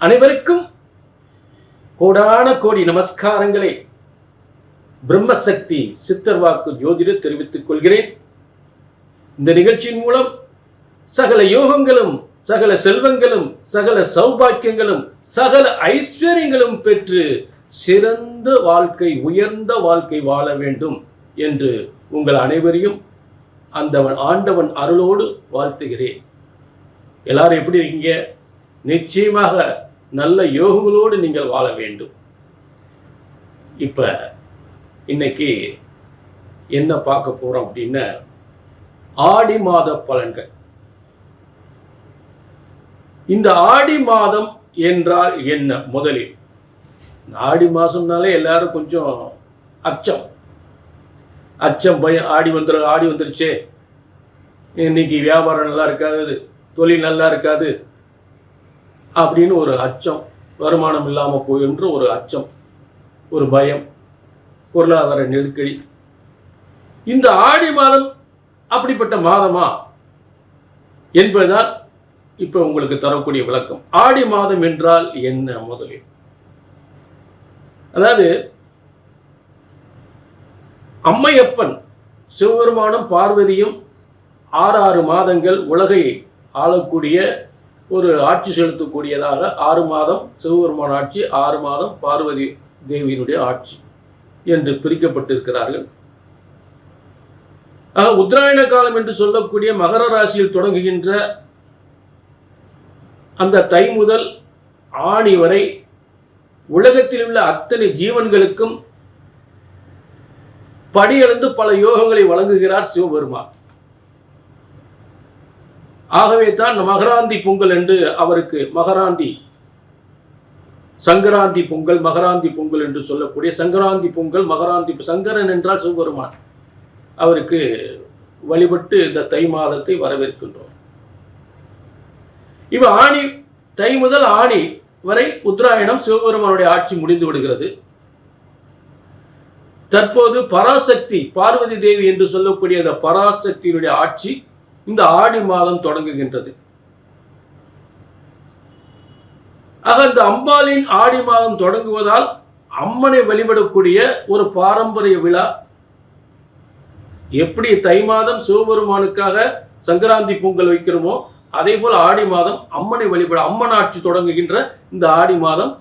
அனைவருக்கும் கோடான கோடி நமஸ்காரங்களை பிரம்மசக்தி சித்தர் வாக்கு ஜோதிடர் தெரிவித்துக் கொள்கிறேன். இந்த நிகழ்ச்சியின் மூலம் சகல யோகங்களும் சகல செல்வங்களும் சகல சௌபாக்கியங்களும் சகல ஐஸ்வர்யங்களும் பெற்று சிறந்த வாழ்க்கை உயர்ந்த வாழ்க்கை வாழ வேண்டும் என்று உங்கள் அனைவரையும் அந்தவன் ஆண்டவன் அருளோடு வாழ்த்துகிறேன். எல்லாரும் எப்படி இருக்கீங்க? நிச்சயமாக நல்ல யோகங்களோடு நீங்கள் வாழ வேண்டும். இப்போ இன்னைக்கு என்ன பார்க்க போகிறோம் அப்படின்னா ஆடி மாத பலன்கள். இந்த ஆடி மாதம் என்றால் என்ன முதலில்? இந்த ஆடி மாதம்னாலே எல்லாரும் கொஞ்சம் அச்சம். அச்சம் பயம் ஆடி வந்துரு ஆடி வந்துருச்சே. இன்னைக்கு வியாபாரம் நல்லா இருக்காது தொழில் நல்லா இருக்காது. அப்படின்னு ஒரு அச்சம் வருமானம் இல்லாமல் போயின்ற ஒரு அச்சம் ஒரு பயம் பொருளாதார நெருக்கடி. இந்த ஆடி மாதம் அப்படிப்பட்ட மாதமா என்பதுதான் இப்போ உங்களுக்கு தரக்கூடிய விளக்கம். ஆடி மாதம் என்றால் என்ன முதலில்? அதாவது அம்மையப்பன் சிவபெருமானும் பார்வதியும் ஆறு ஆறு மாதங்கள் உலகை ஆளக்கூடிய ஒரு ஆட்சி செலுத்தக்கூடியதாக ஆறு மாதம் சிவபெருமான் ஆட்சி ஆறு மாதம் பார்வதி தேவியினுடைய ஆட்சி என்று பிரிக்கப்பட்டிருக்கிறார்கள். ஆக உத்தராயண காலம் என்று சொல்லக்கூடிய மகர ராசியில் தொடங்குகின்ற அந்த தை முதல் ஆணி வரை உலகத்தில் உள்ள அத்தனை ஜீவன்களுக்கும் படியளந்து பல யோகங்களை வழங்குகிறார் சிவபெருமான். ஆகவே தான் மகராந்தி பொங்கல் என்று அவருக்கு மகராந்தி சங்கராந்தி பொங்கல் மகராந்தி பொங்கல் என்று சொல்லக்கூடிய சங்கராந்தி பொங்கல் மகராந்தி சங்கரன் என்றால் சிவபெருமான். அவருக்கு வழிபட்டு இந்த தை மாதத்தை வரவேற்கின்றோம். இவ ஆணி தை முதல் ஆணி வரை உத்தராயணம் சிவபெருமானுடைய ஆட்சி முடிந்து விடுகிறது. தற்போது பராசக்தி பார்வதி தேவி என்று சொல்லக்கூடிய அந்த பராசக்தியினுடைய ஆட்சி இந்த ஆடி மாதம் தொடங்குகின்றது. ஆக இந்த அம்பாளின் ஆடி மாதம் தொடங்குவதால் அம்மனை வழிபடக்கூடிய ஒரு பாரம்பரிய விழா. எப்படி தை மாதம் சிவபெருமானுக்காக சங்கராந்தி பொங்கல் வைக்கிறோமோ அதே போல் ஆடி மாதம் அம்மனை வழிபட அம்மன் ஆட்சி தொடங்குகின்ற இந்த ஆடி மாதம்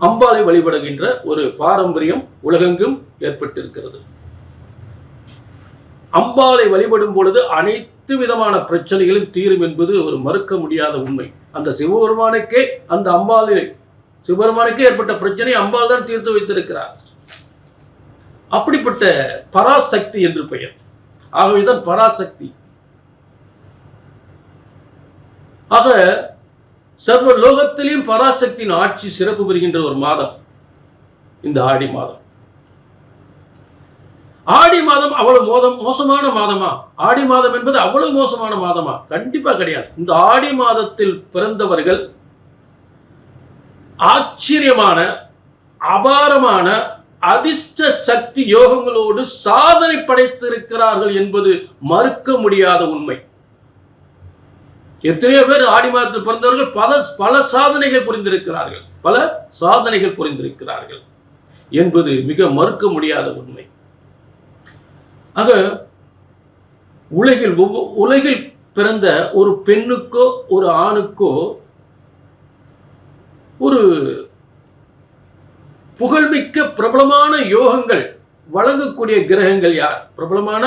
அம்பாளை வழிபடுகின்ற ஒரு பாரம்பரியம் உலகெங்கும் ஏற்பட்டிருக்கிறது. அம்பாளை வழிபடும் பொழுது அனைத்து விதமான பிரச்சனைகளும் தீரும் என்பது ஒரு மறுக்க முடியாத உண்மை. அந்த சிவபெருமானுக்கே அந்த அம்பாலை சிவபெருமானுக்கே ஏற்பட்ட பிரச்சனை அம்பாள் தான் தீர்த்து வைத்திருக்கிறார். அப்படிப்பட்ட பராசக்தி என்று பெயர். ஆகவேதான் பராசக்தி. ஆக சர்வ லோகத்திலையும் பராசக்தியின் ஆட்சி சிறப்பு பெறுகின்ற ஒரு மாதம். இந்த ஆடி மாதம். ஆடி மாதம் அவ்வளவு மோதம் மோசமான மாதமா? ஆடி மாதம் என்பது அவ்வளவு மோசமான மாதமா? கண்டிப்பா கிடையாது. இந்த ஆடி மாதத்தில் பிறந்தவர்கள் ஆச்சரியமான அபாரமான அதிர்ஷ்ட சக்தி யோகங்களோடு சாதனை படைத்திருக்கிறார்கள் என்பது மறுக்க முடியாத உண்மை. எத்தனையோ பேர் ஆடி மாதத்தில் பிறந்தவர்கள் பல பல சாதனைகள் புரிந்திருக்கிறார்கள். பல சாதனைகள் புரிந்திருக்கிறார்கள் என்பது மிக மறுக்க முடியாத உண்மை. ஆக உலகில் ஒவ்வொ- உலகில் பிறந்த ஒரு பெண்ணுக்கோ ஒரு ஆணுக்கோ ஒரு புகழ்மிக்க பிரபலமான யோகங்கள் வழங்கக்கூடிய கிரகங்கள் யார்? பிரபலமான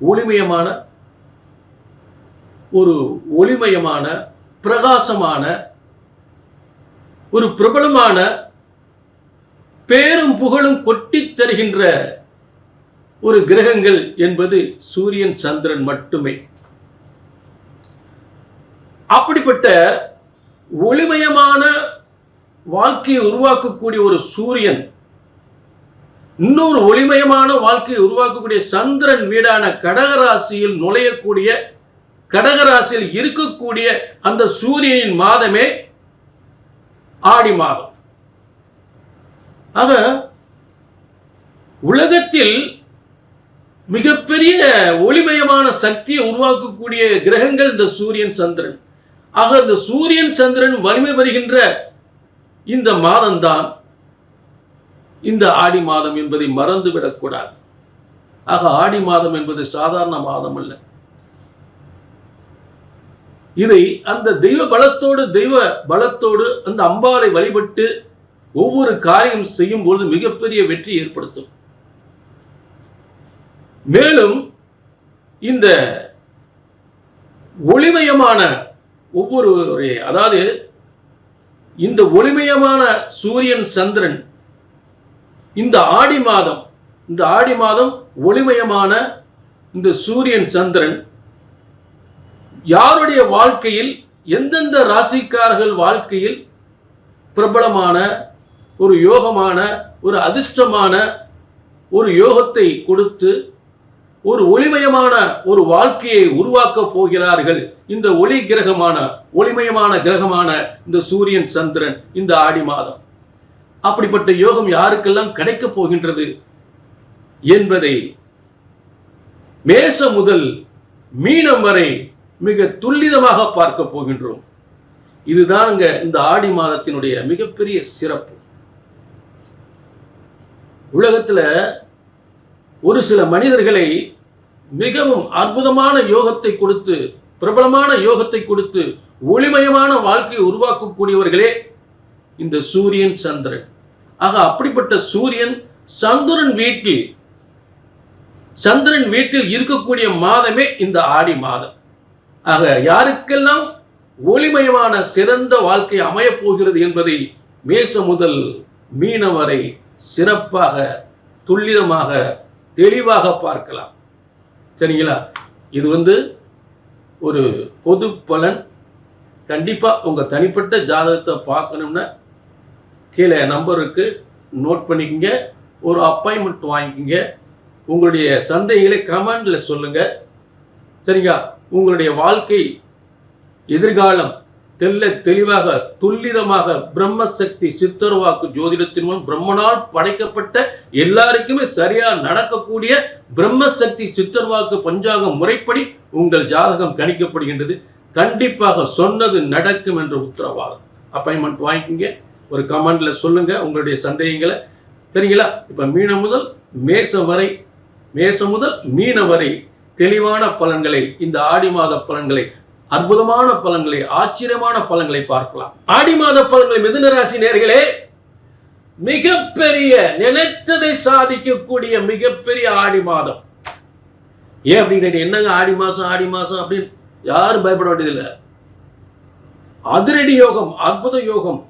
ஒளிமயமான ஒரு ஒளிமயமான பிரகாசமான ஒரு பிரபலமான பேரும் புகழும் கொட்டித் தருகின்ற ஒரு கிரகங்கள் என்பது சூரியன் சந்திரன் மட்டுமே. அப்படிப்பட்ட ஒளிமயமான வாழ்க்கையை உருவாக்கக்கூடிய ஒரு சூரியன் இன்னொரு ஒளிமயமான வாழ்க்கையை உருவாக்கக்கூடிய சந்திரன் வீடான கடகராசியில் நுழையக்கூடிய கடகராசியில் இருக்கக்கூடிய அந்த சூரியனின் மாதமே ஆடி மாதம். ஆக உலகத்தில் மிகப்பெரிய ஒளிமயமான சக்தியை உருவாக்கக்கூடிய கிரகங்கள் இந்த சூரியன் சந்திரன். ஆக இந்த சூரியன் சந்திரன் வலிமை வருகின்ற இந்த மாதம்தான் இந்த ஆடி மாதம் என்பதை மறந்துவிடக்கூடாது ஆக ஆடி மாதம் என்பது சாதாரண மாதம் அல்ல. இதை அந்த தெய்வ பலத்தோடு தெய்வ பலத்தோடு அந்த அம்பாலை வழிபட்டு ஒவ்வொரு காரியம் செய்யும் பொழுது மிகப்பெரிய வெற்றி ஏற்படுத்தும். மேலும் இந்த ஒளிமயமான ஒவ்வொருவருடைய அதாவது இந்த ஒளிமயமான சூரியன் சந்திரன் இந்த ஆடி மாதம் இந்த ஆடி மாதம் ஒளிமயமான இந்த சூரியன் சந்திரன் யாருடைய வாழ்க்கையில் எந்தெந்த ராசிக்காரர்கள் வாழ்க்கையில் பிரபலமான ஒரு யோகமான ஒரு அதிர்ஷ்டமான ஒரு யோகத்தை கொடுத்து ஒரு ஒளிமயமான ஒரு வாழ்க்கையை உருவாக்கப் போகிறார்கள். இந்த ஒளி கிரகமான ஒளிமயமான கிரகமான இந்த சூரியன் சந்திரன் இந்த ஆடி மாதம். அப்படிப்பட்ட யோகம் யாருக்கெல்லாம் கிடைக்கப் போகின்றது என்பதை மேச முதல் மீனம் வரை மிக துல்லிதமாக பார்க்க போகின்றோம். இதுதானுங்க இந்த ஆடி மாதத்தினுடைய மிகப்பெரிய சிறப்பு. உலகத்தில் ஒரு சில மனிதர்களை மிகவும் அற்புதமான யோகத்தை கொடுத்து பிரபலமான யோகத்தை கொடுத்து ஒளிமயமான வாழ்க்கையை உருவாக்கக்கூடியவர்களே இந்த சூரியன் சந்திரன். ஆக அப்படிப்பட்ட சூரியன் சந்திரன் வீட்டில் சந்திரன் வீட்டில் இருக்கக்கூடிய மாதமே இந்த ஆடி மாதம். ஆக யாருக்கெல்லாம் ஒளிமயமான சிறந்த வாழ்க்கை அமையப் போகிறது என்பதை மேச முதல் மீனவரை சிறப்பாக துல்லிதமாக தெளிவாக பார்க்கலாம். சரிங்களா? இது வந்து ஒரு பொது பலன். கண்டிப்பாக உங்கள் தனிப்பட்ட ஜாதகத்தை பார்க்கணும்னா கீழே நம்பருக்கு நோட் பண்ணிக்கங்க. ஒரு அப்பாயின்மெண்ட் வாங்கிக்கோங்க. உங்களுடைய சந்தைகளை கமெண்டில் சொல்லுங்கள் சரிங்களா? உங்களுடைய வாழ்க்கை எதிர்காலம் தெல்ல தெளிவாக துல்லிதமாக பிரம்மசக்தி சித்தர்வாக்கு ஜோதிடத்தின் மூலம் பிரம்மனால் படைக்கப்பட்ட எல்லாருக்குமே சரியா நடக்கக்கூடிய பிரம்மசக்தி சித்தர்வாக்கு பஞ்சாங்க முறைப்படி உங்கள் ஜாதகம் கணிக்கப்படுகின்றது. கண்டிப்பாக சொன்னது நடக்கும் என்ற உத்தரவாதம். அப்பாயின்மெண்ட் வாங்கிக்கோங்க. ஒரு கமெண்டில் சொல்லுங்கள் உங்களுடைய சந்தேகங்களை. சரிங்களா? இப்போ மீனம் முதல் மேசம் வரை மேசம் முதல் மீன வரை தெளிவான பலன்களை இந்த ஆடி மாத பலன்களை அற்புதமான பலன்களை ஆச்சரியமான பலன்களை பார்க்கலாம். ஆடி மாத பலன்களை மிதுன ராசி நேர்களே மிகப்பெரிய நினைத்ததை சாதிக்கக்கூடிய மிகப்பெரிய ஆடி மாதம். ஏன் அப்படின்னு என்னங்க ஆடி மாசம் ஆடி மாசம் அப்படின்னு யாரும் பயப்பட வேண்டியதில்லை. அதிரடி யோகம் அற்புத யோகம்.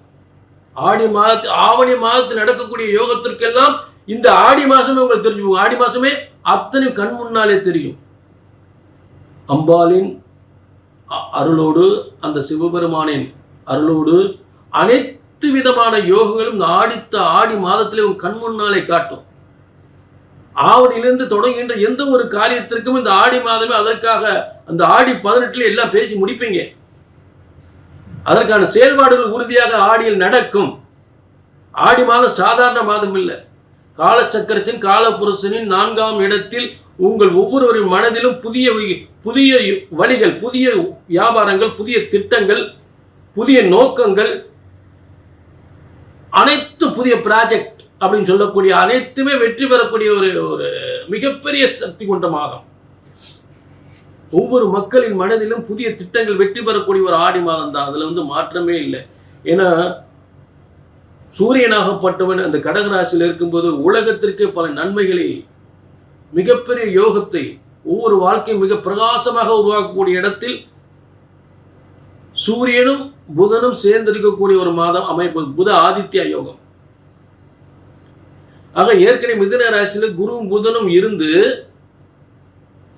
ஆடி மாதத்து ஆவணி மாதத்தில் நடக்கக்கூடிய யோகத்திற்கெல்லாம் இந்த ஆடி மாசமே உங்களுக்கு தெரிஞ்சுக்கோங்க ஆடி மாசமே அத்தனை கண் முன்னாலே தெரியும். அம்பாளின் அருளோடு அந்த சிவபெருமானின் அருளோடு அனைத்து விதமான யோகங்களும் இந்த ஆடித்த ஆடி மாதத்திலே உன் கண் முன்னாலே காட்டும். ஆவணிலிருந்து தொடங்குகின்ற எந்த ஒரு காரியத்திற்கும் இந்த ஆடி மாதமே அதற்காக அந்த ஆடி பதினெட்டுல எல்லாம் பேசி முடிப்பீங்க. அதற்கான செயல்பாடுகள் உறுதியாக ஆடியில் நடக்கும். ஆடி மாதம் சாதாரண மாதம் இல்லை. காலச்சக்கரத்தின் காலபுருஷனின் நான்காம் இடத்தில் உங்கள் ஒவ்வொருவரின் மனதிலும் புதிய புதிய வழிகள் புதிய வியாபாரங்கள் புதிய திட்டங்கள் புதிய நோக்கங்கள் அனைத்து புதிய ப்ராஜெக்ட் அப்படின்னு சொல்லக்கூடிய அனைத்துமே வெற்றி பெறக்கூடிய ஒரு ஒரு மிகப்பெரிய சக்தி கொண்ட மாதம். ஒவ்வொரு மக்களின் மனதிலும் புதிய திட்டங்கள் வெற்றி பெறக்கூடிய ஒரு ஆடி மாதம் தான். அதில் வந்து மாற்றமே இல்லை. ஏன்னா சூரியனாகப்பட்டவன் அந்த கடகராசியில் இருக்கும்போது உலகத்திற்கு பல நன்மைகளை மிகப்பெரிய யோகத்தை ஒவ்வொரு வாழ்க்கையும் மிக பிரகாசமாக உருவாக்கக்கூடிய இடத்தில் சூரியனும் புதனும் சேர்ந்திருக்கக்கூடிய ஒரு மாதம் அமைப்பு புத ஆதித்யா யோகம். ஆக ஏற்கனவே மிதுன ராசியில் குருவும் புதனும் இருந்து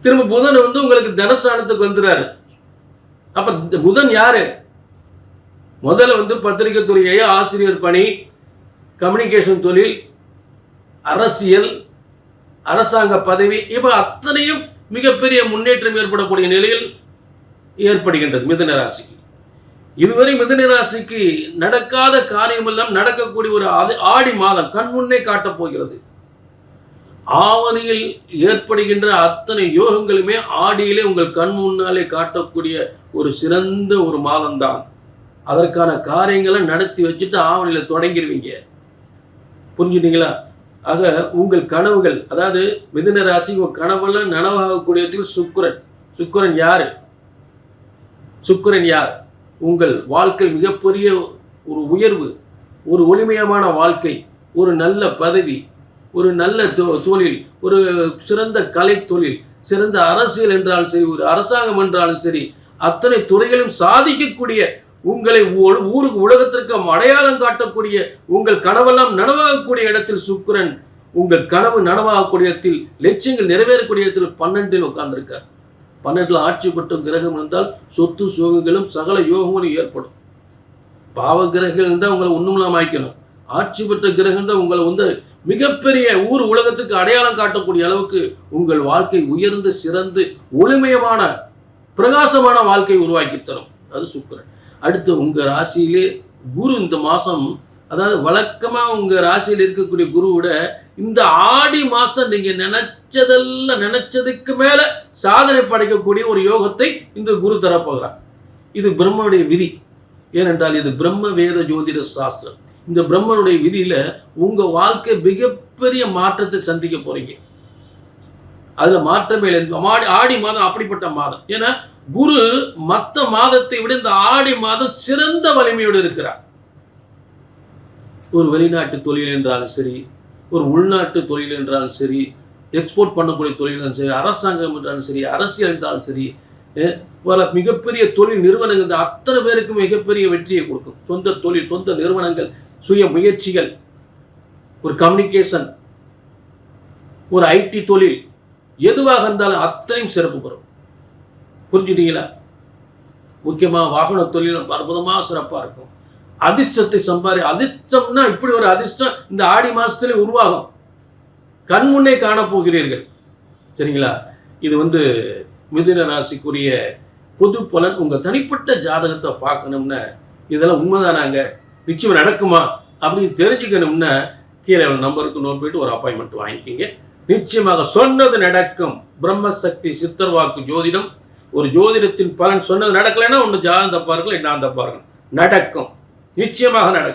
திரும்ப புதன் வந்து உங்களுக்கு தனஸ்தானத்துக்கு வந்துடுறாரு. அப்ப புதன் யாரு? முதல்ல வந்து பத்திரிகை துறையை ஆசிரியர் பணி கம்யூனிகேஷன் தொழில் அரசியல் அரசாங்க பதவி இவை அத்தனையும் மிகப்பெரிய முன்னேற்றம் ஏற்படக்கூடிய நிலையில் ஏற்படுகின்றது மிதன ராசிக்கு. இதுவரை மிதன ராசிக்கு நடக்காத காரியமெல்லாம் நடக்கக்கூடிய ஒரு அது ஆடி மாதம் கண் முன்னே காட்டப் போகிறது. ஆவணியில் ஏற்படுகின்ற அத்தனை யோகங்களுமே ஆடியிலே உங்கள் கண் முன்னாலே காட்டக்கூடிய ஒரு சிறந்த ஒரு மாதம்தான். அதற்கான காரியங்களை நடத்தி வச்சுட்டு ஆவணியில் தொடங்கிடுவீங்க புரிஞ்சுட்டீங்களா? ஆக உங்கள் கனவுகள் அதாவது மிதுன ராசி உங்கள் கனவுல நனவாகக்கூடியதுக்கு சுக்கிரன். சுக்கிரன் யார்? சுக்கிரன் யார்? உங்கள் வாழ்க்கை மிகப்பெரிய ஒரு உயர்வு ஒரு ஒளிமயமான வாழ்க்கை ஒரு நல்ல பதவி ஒரு நல்ல தொ- தொழில் ஒரு சிறந்த கலை தொழில் சிறந்த அரசியல் என்றாலும் சரி ஒரு அரசாங்கம் என்றாலும் சரி அத்தனை துறைகளும் சாதிக்கக்கூடிய உங்களை ஊருக்கு உலகத்திற்கு அடையாளம் காட்டக்கூடிய உங்கள் கனவெல்லாம் நனவாகக்கூடிய இடத்தில் சுக்கரன் உங்கள் கனவு நனவாகக்கூடிய இடத்தில் லட்சியங்கள் நிறைவேறக்கூடிய இடத்தில் பன்னெண்டில் உட்கார்ந்திருக்கார். பன்னெண்டில் ஆட்சி பெற்ற கிரகம் இருந்தால் சொத்து சோகங்களும் சகல யோகங்களும் ஏற்படும். பாவ கிரகங்கள் இருந்தால் உங்களை ஒண்ணுமில்லாம ஆக்கணும் ஆட்சி பெற்ற கிரகம் தான் உங்களை வந்து மிகப்பெரிய ஊர் உலகத்துக்கு அடையாளம் காட்டக்கூடிய அளவுக்கு உங்கள் வாழ்க்கை உயர்ந்து சிறந்து ஒளிமயமான பிரகாசமான வாழ்க்கை உருவாக்கி தரும். அது சுக்கரன். அடுத்து உங்க ராசியிலே குரு இந்த மாதம் அதாவது வழக்கமா உங்க ராசியில் இருக்கக்கூடிய குருவோட இந்த ஆடி மாசம் நீங்க நினைச்சதெல்லாம் நினைச்சதுக்கு மேல சாதனை படைக்கக்கூடிய ஒரு யோகத்தை இந்த குரு தரப்போகிறார் இது பிரம்மனுடைய விதி. ஏனென்றால் இது பிரம்ம வேத ஜோதிட சாஸ்திரம். இந்த பிரம்மனுடைய விதியில உங்க வாழ்க்கை மிகப்பெரிய மாற்றத்தை சந்திக்க போறீங்க. அதுல மாற்றமே இல்லை. ஆடி ஆடி மாதம் அப்படிப்பட்ட மாதம். ஏன்னா குரு மத்த மாதத்தை விட இந்த ஆடி மாதம் சிறந்த வலிமையோடு இருக்கிறார். ஒரு வெளிநாட்டு தொழில் என்றாலும் சரி ஒரு உள்நாட்டு தொழில் என்றாலும் சரி எக்ஸ்போர்ட் பண்ணக்கூடிய தொழில் என்றாலும் சரி அரசாங்கம் என்றாலும் சரி அரசியல் என்றாலும் சரி பல மிகப்பெரிய தொழில் நிறுவனங்கள் இந்த அத்தனை பேருக்கும் மிகப்பெரிய வெற்றியை கொடுக்கும். சொந்த தொழில் சொந்த நிறுவனங்கள் சுய முயற்சிகள் ஒரு கம்யூனிகேஷன் ஒரு ஐடி தொழில் எதுவாக இருந்தாலும் அத்தனையும் சிறப்பு பெறும். புரிஞ்சுட்டீங்களா? முக்கியமாக வாகன தொழில் அற்புதமாக சிறப்பாக இருக்கும். அதிர்ஷ்டத்தை சம்பாதி அதிர்ஷ்டம்னா இப்படி ஒரு அதிர்ஷ்டம் இந்த ஆடி மாதத்துல உருவாகும். கண் முன்னே காணப்போகிறீர்கள் சரிங்களா? இது வந்து மிதுன ராசிக்குரிய பொது பலன். உங்கள் தனிப்பட்ட ஜாதகத்தை பார்க்கணும்னா இதெல்லாம் உண்மைதானாங்க. நிச்சயம் நடக்குமா அப்படின்னு தெரிஞ்சுக்கணும்னா கீழே நம்பருக்கு நோட் போயிட்டு ஒரு அப்பாயின்மெண்ட் வாங்கிக்கிங்க. நிச்சயமாக சொன்னது நடக்கும். பிரம்மசக்தி சித்தர் வாக்கு ஜோதிடம். ஒரு ஜோதிடத்தின் பலன் சொன்னது நடக்கலைன்னா ஒன்று ஜாதகம் தப்பா என்ன தப்பார்கள். நான் நடக்கும். நிச்சயமாக நடக்கும்.